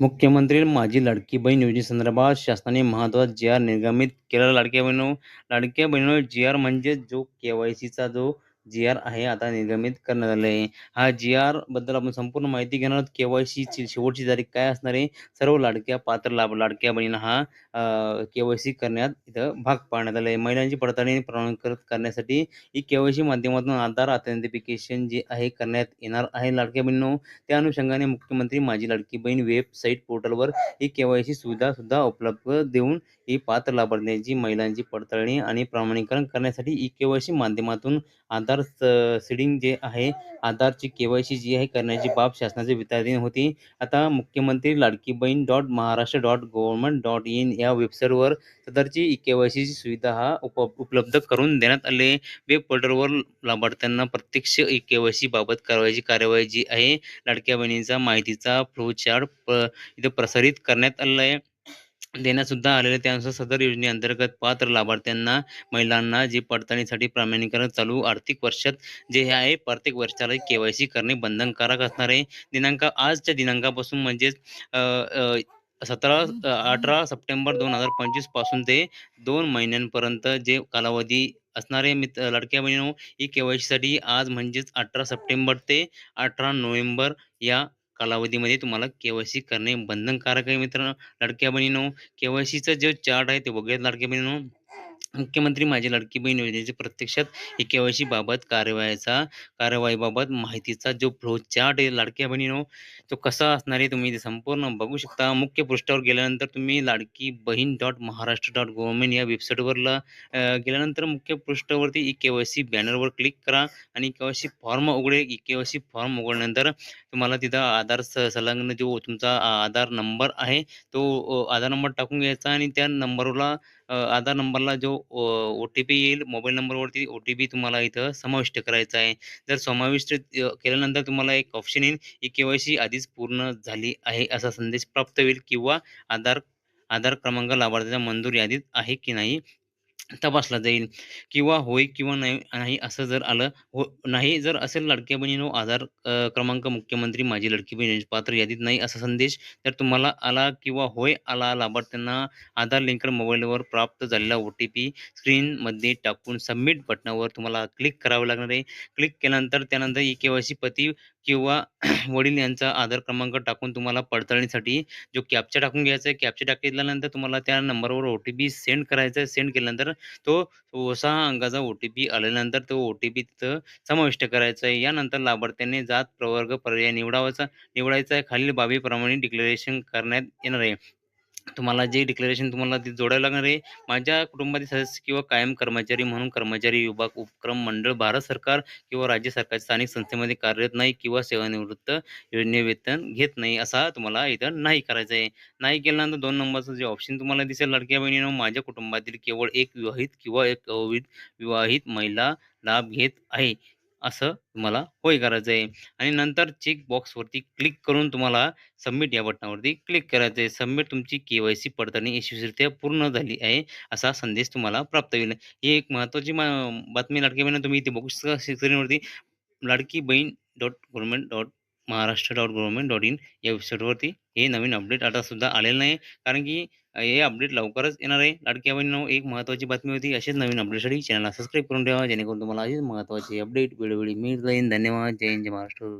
मुख्यमंत्री माझी लाडकी बहीण योजनेसंदर्भात शासनाने महत्त्वाचा जी आर निर्गमित केला लाडक्या बहिणी लाडक्या बहिणी जी आर म्हणजे जो के वाय सीचा जो जी आर आहे आता निर्गमित करण्यात आले आहे. हा जी आरबद्दल आपण संपूर्ण माहिती घेणार आहोत. के शेवटची तारीख काय असणार आहे? सर्व लाडक्या पात्र लाभ लाडक्या बहिणींना हा केवायसी करण्यात इथं भाग पाडण्यात आला आहे. महिलांची पडताळणी प्रमाणीकृत करण्यासाठी ही केवायसी माध्यमातून आधार ऑथेंटिफिकेशन जे आहे करण्यात येणार आहे. लाडक्या बहिणीनो त्या अनुषंगाने मुख्यमंत्री माझी लाडकी बहीण वेबसाईट पोर्टलवर ही केवायसी सुविधा सुद्धा उपलब्ध देऊन ही पात्र लाभार्थ्यांची महिलांची पडताळणी आणि प्रमाणीकरण करण्यासाठी ई केवायसी माध्यमातून आधार सीडिंग जे आहे आधारची केवायसी जी आहे करण्याची बाब शासनाचे विचाराधीन होती. आता मुख्यमंत्री Ladki Bahin dot Maharashtra dot government dot in या वेबसाईटवर सदरची ई केवायसीची सुविधा हा उप उपलब्ध करून देण्यात आले. वेब पोर्टलवर लाभार्थ्यांना प्रत्यक्ष ई केवायसी बाबत कारवाईची कार्यवाही जी आहे लाडक्या बहिणींचा माहितीचा फ्लो चार्ट इथं प्रसारित करण्यात आला आहे देण्यासुद्धा आलेले त्यानुसार सदर योजनेअंतर्गत पात्र लाभार्थ्यांना महिलांना जे पडताळणीसाठी प्रमाणीकरण चालू आर्थिक वर्षात जे हे आहे प्रत्येक वर्षाला केवायसी करणे बंधनकारक असणार आहे. दिनांक आजच्या दिनांकापासून म्हणजेच सतरा अठरा सप्टेंबर दोन हजार पंचवीसपासून ते दोन महिन्यांपर्यंत जे कालावधी असणारे मित्र लडक्या बहिणी ही केवायसीसाठी आज म्हणजेच अठरा सप्टेंबर ते अठरा नोव्हेंबर या कालावधीमध्ये तुम्हाला केवायसी करणे बंधनकारक आहे मित्रांनो. लाडक्या बहिणीनो केवायसीचा जो चार्ट आहे ते बघूयात लाडक्या बहिणीनो. मुख्यमंत्री माझी लाडकी बहीण योजनेचे प्रत्यक्षात हे केवायसी बाबत कारवाईचा कारवाईबाबत माहितीचा जो फ्लो चार्ट आहे लाडक्या बहिणीनो तो कसा असणार आहे तुम्ही ते संपूर्ण बघू शकता. मुख्य पृष्ठावर गेल्यानंतर तुम्ही लाडकी Bahin dot Maharashtra dot government या वेबसाईटवरला गेल्यानंतर मुख्य पृष्ठावरती ई के बॅनरवर क्लिक करा आणि के फॉर्म उघडे. ई के फॉर्म उघडल्यानंतर तुम्हाला तिथं आधार संलग्न जो तुमचा आधार नंबर आहे तो आधार नंबर टाकून घ्यायचा आणि त्या नंबरला आधार नंबरला जो ओ टी पी येईल मोबाईल नंबरवरती ओ टी पी तुम्हाला इथं समाविष्ट करायचा आहे. जर समाविष्ट केल्यानंतर तुम्हाला एक ऑप्शन येईल ई के वाय सी आधीच पूर्ण झाली आहे असा संदेश प्राप्त होईल किंवा आधार आधार क्रमांक लाभार्थ्याच्या मंजूर यादीत आहे की नाही. तपासला जाईल. किंवा होय किंवा नाही नाही असं जर आलं हो नाही जर असेल लाडक्या बहिणीनो आधार क्रमांक मुख्यमंत्री माझी लडकी बहीण पात्र यादीत नाही असा संदेश तर तुम्हाला आला किंवा होय आला लाभार्थ्यांना आधार लिंकर मोबाईलवर प्राप्त झालेला ओ टी पी स्क्रीनमध्ये टाकून सबमिट बटनावर तुम्हाला क्लिक करावं लागणार आहे. क्लिक केल्यानंतर त्यानंतर ई के वाय सी पती किंवा वडील यांचा आधार क्रमांक टाकून तुम्हाला पडताळणीसाठी जो कॅप्चा टाकून घ्यायचा आहे कॅप्चा टाकल्यानंतर तुम्हाला त्या नंबरवर ओ टी पी सेंड करायचा आहे. सेंड केल्यानंतर तो सहा अंकाचा ओ टी पी आल्यानंतर तो ओ टी पी तिथं समाविष्ट करायचा आहे. यानंतर लाभार्थ्याने जात प्रवर्ग पर्याय निवडावाचा निवडायचा आहे. खालील बाबीप्रमाणे डिक्लेरेशन करण्यात येणार आहे. तुम्हाला जे डिक्लेरेशन तुम्हाला ते जोडायला लागणार आहे. माझ्या कुटुंबातील सदस्य किंवा कायम कर्मचारी म्हणून कर्मचारी विभाग उपक्रम मंडळ भारत सरकार किंवा राज्य सरकार स्थानिक संस्थेमध्ये कार्यरत नाही किंवा सेवानिवृत्त योजने वेतन घेत नाही असा तुम्हाला इथं नाही करायचं आहे. नाही केल्यानंतर दोन नंबरचं जे ऑप्शन तुम्हाला दिसेल लड़क्या बहिणीनं माझ्या कुटुंबातील केवळ एक विवाहित किंवा एक विवाहित महिला लाभ घेत आहे. असं तुम्हाला होय करायचं आहे. आणि नंतर चेक बॉक्सवरती क्लिक करून तुम्हाला सबमिट या बटनावरती क्लिक करायचं आहे. सबमिट तुमची के वाय सी पडताळणी यशस्वीरित्या पूर्ण झाली आहे असा संदेश तुम्हाला प्राप्त होईल. ही एक महत्त्वाची बातमी लाडकी बहिणी तुम्ही इथे बघू शकता स्क्रीनवरती Ladki Bahin dot government dot Maharashtra dot government dot in या वेबसाईटवरती हे नवीन अपडेट आता सुद्धा आलेलं नाही. कारण की हे अपडेट लवकरच येणार आहे. लाडक्या बहिणीनो एक महत्त्वाची बातमी होती असेच नवीन अपडेटसाठी चॅनलला सबस्क्राईब करून ठेवा जेणेकरून तुम्हाला असेच महत्त्वाचे अपडेट वेळोवेळी मिळत जाईल. धन्यवाद. जय हिंद महाराष्ट्र.